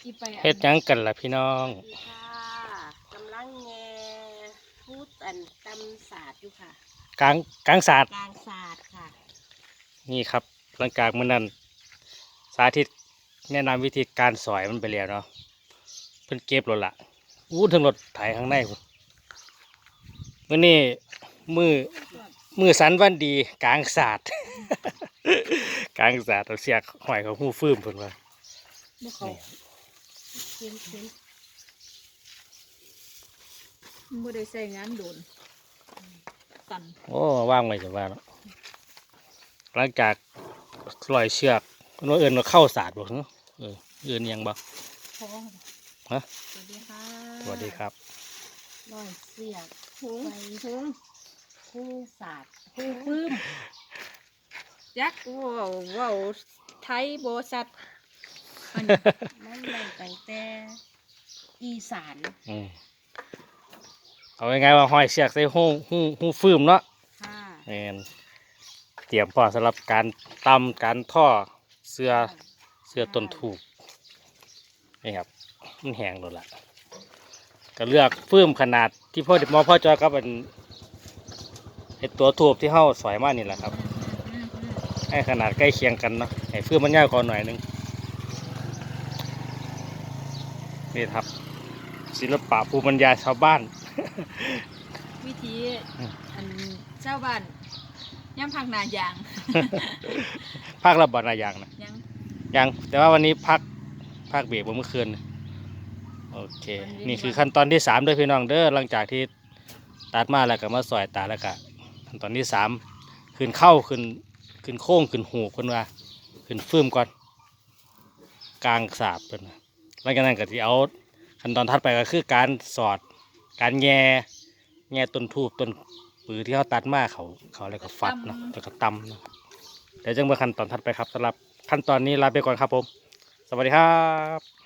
ที่ไปเฮ็ดหยังกันล่ะพี่น้อง ค่ะกำลังแงพูดอันตำศาสตร์อยู่ค่ะ กลางกลางศาสตร์กลางศาสตร์ค่ะ นี่ครับหลังจากมื้อนั้นสาธิตแนะนำวิธีการสอยมันไปแล้วเนาะเพิ่นเก็บรถละอู้ถึงรถไถข้างในพุ่นมื้อนี้มือมือสันวันดีกลางศาสตร์ กลางศาสตร์เอาเสียกหอยเขาหู้ฟื้มเพิ่นว่าเมื่อเขานี่ เขียนเขียนบ่ได้ใส่งานโดนตันโอ้ว่างไว้จะว่าเนาะหลังจากลอยเชือกคนว่าเอินว่าเข้าศาสตร์บ่เนอะเออเอินอิหยังบ่พอฮะสวัสดีค่ะสวัสดีครับร้อยเสียกถุงไปถุงคู่ศาสตร์ปูปื้มยักษ์ว้าวว้าวไทยโบสัตอั นนี้มันได้ตั้งแต่อีสานอืมเอาไงายๆว่าห้อยเชือกใส่หูหูหูฟื้มเนาะค่ะแม่นเตรียมพร้อมสำหรับการตำการท่อเสื้อเสื้อต้นถูกนี่ครับมันแห้งแล้วล่ะก็เลือกฟื้มขนาดที่พ่อหมอพ่อจอยกับเป็นไอตัวถูกที่เฮาสอยมานี่แหละครับอืมอืมให้ขนาดใกล้เคียงกันเนาะให้ฟื้มมันยาวกว่าหน่อยหนึง นี่ครับ ศิลปะภูมิปัญญาชาวบ้าน วิธีอืมอันเจ้าบ้านย่ำพังนายางภาคระบาดอะไรอย่างนะยังยังแต่ว่าวันนี้พักพักเบรกเมื่อคืนโอเค นี่คือขั้นตอนที่สามเด้วยพี่น้องเด้อหลังจากที่ตัดมาแล้วก็มาซอยตาแล้วก็ขั้นตอนที่สามขึ้นเข้าขึ้นขึ้นโค้งขึ้นหูคนว่าขึ้นฟืมก่อนกลางสาบเป็นว่า หลังจากนั้นก็ที่เอาขั้นตอนถัดไปก็คือการสอด การแง่แง่ต้นทูบต้นปือที่เขาตัดมาเขาเขาอะไรก็ฟัดเนาะแล้วก็ตำเนาะเดี๋ยวจังมาขั้นตอนถัดไปครับสำหรับขั้นตอนนี้ลาไปก่อนครับผม สวัสดีครับ